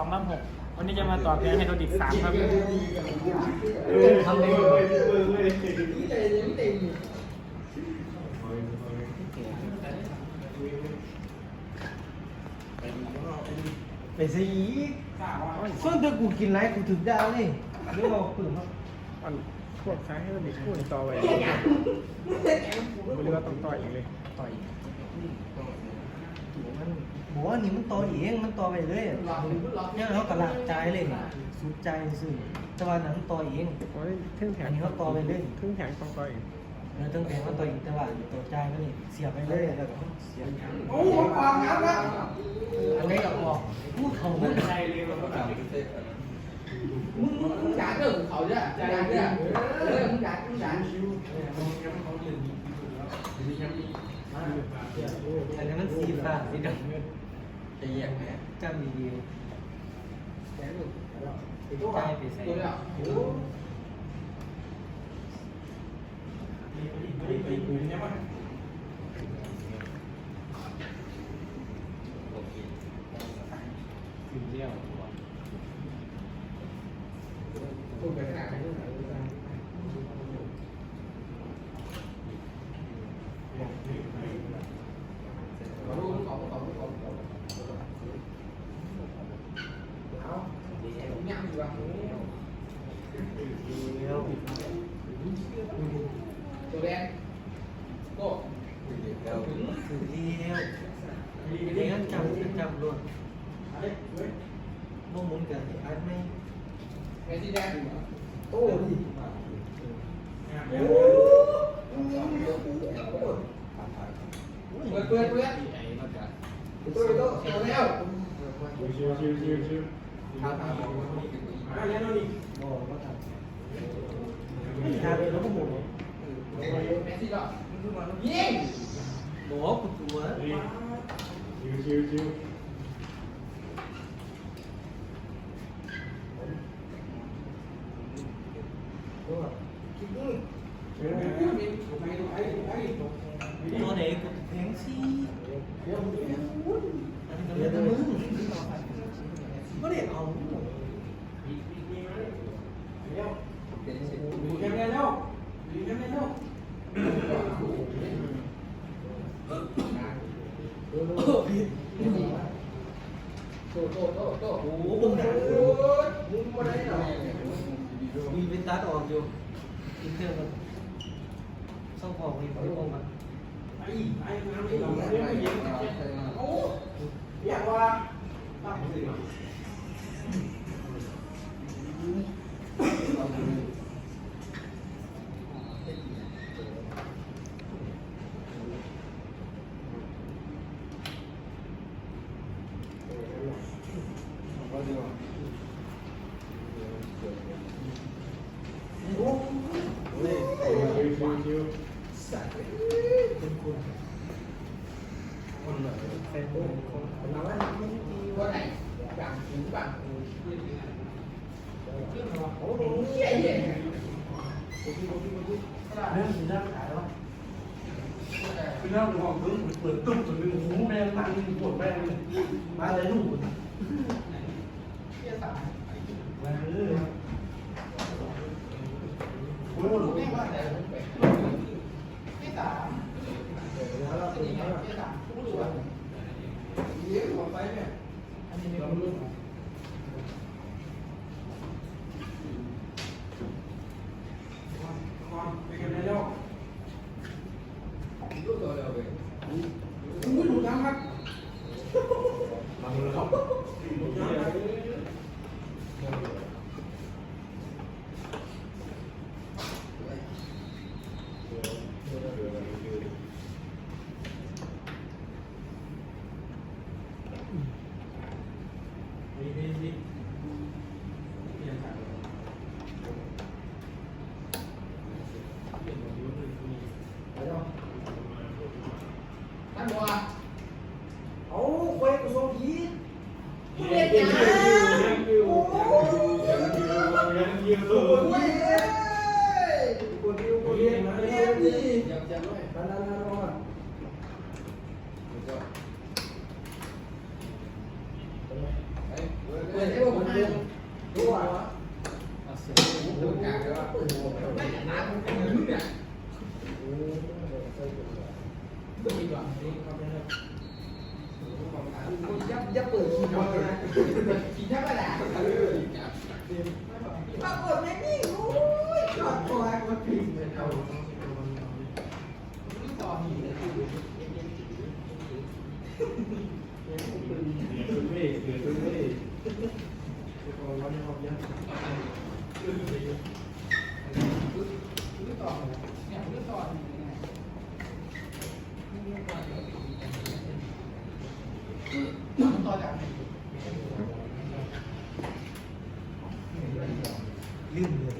องล้ำหกวันนี้จะมาตอบแทนให้โดนอีกสามครับทำได้ไปสิส่วนตัวกูกินไรกูถึงดาวนี่เรื่องเราปืนเขาอันพวกซ้ายให้โดนอีกคู่หนึ่งต่อไว้ไม่รู้ว่าต้องต่อยอีกเลยต่อย มันบอกว่านี่มันต่อเองมันต่อไปเลยเนี่ยเขากระลากใจเลยนี่สุดใจซื่อแต่ว่านั้นต่อเองโอ้ยทึ่งแผงอันนี้เขาต่อไปเลยทึ่งแผงต้องต่อยอีกแล้วต้องเป็นว่าต่อเองแต่ว่าตัวใจมันนี่เสียบไปเลยแล้วก็เสียบโอ้โหความงามนะอันนี้ก็ออกพูดเขาไม่ใจเลยมึงมึงด่าเรื่องเขาเนี่ยด่าเนี่ยเออมึงด่ามึงด่าชิวอันนี้มันสีฟ้าสีดำ Dayaknya kami di Lalu Kita bisa Itu Beli-beli mah Oke Video แดงก็ คือเดียวเลี้ยงจำจำรวดบ่หมุนกันอันไม่ ไอ้ที่แดงอยู่อ่ะ โอ้ย เปิดเปิดเปิดตัวตัวตัวแล้ว ชิวชิวชิวชิว ทำทำ อ่ะเลี้ยงเราดิ บ่ก็ทำไม่ทำเลยแล้วก็หมุน แม่ที่ก็ ยิงบ่กูตัวชิวชิวชิวตัว โตโตโตโต โอ้โหบึงหนา โอ้ยมึงมาได้หรอ มีเป็นตัดออกอยู่อินเตอร์มันส่งของมีไปตรงมัน ไอ้ไอ้น้ำนี่เราเลี้ยงไม่เย็น โอ้อยากว่าตั้งสิ ชิวชิวชิว ว่าไหนบางถึงบางโอ้โหเหี้ยเหี้ย เรื่องสีหน้าขายว่า คือหน้าหัวเพิ่งเปิดตุ้มตัวนึงหูแม่งมันปวดแม่งเลย มาเลยลูก โอ้ยหลุด ไม่ว่าแต่ไม่สามนี่ไงไม่สามผู้ดูอะเลี้ยงหัวไปเนี่ยอันนี้ไม่รู้ เป็นกันแล้ว รู้ตัวเดียวเลย อุ้ยหลุดทั้งครับมาเลยครับหลุดทั้งครับ ท่านบัวเอาควยกูส่งผีผู้เล่นยังไงโอ้โหยังยิวโอ้ยกูดิวกูเรียนมาเรียนดิอยากจะด้วยนั่นนั่นนั่นว่า เฮ้ยเฮ้ย ยับยับเปิดขีด เอาเลยนะขีดยับกระดาปรากฏไม่นี่โอ้ยจอดตัวมันผิดเลยเอาต่อหีเลยเฮ้ยเฮ้ยเฮ้ยเอาวันนี้เอาเยอะ bir milyon.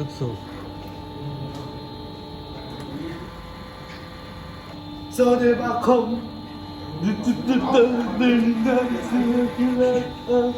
sıcaklık soğuk. Söyle bakalım. Düt düt düt düt düt düt düt düt düt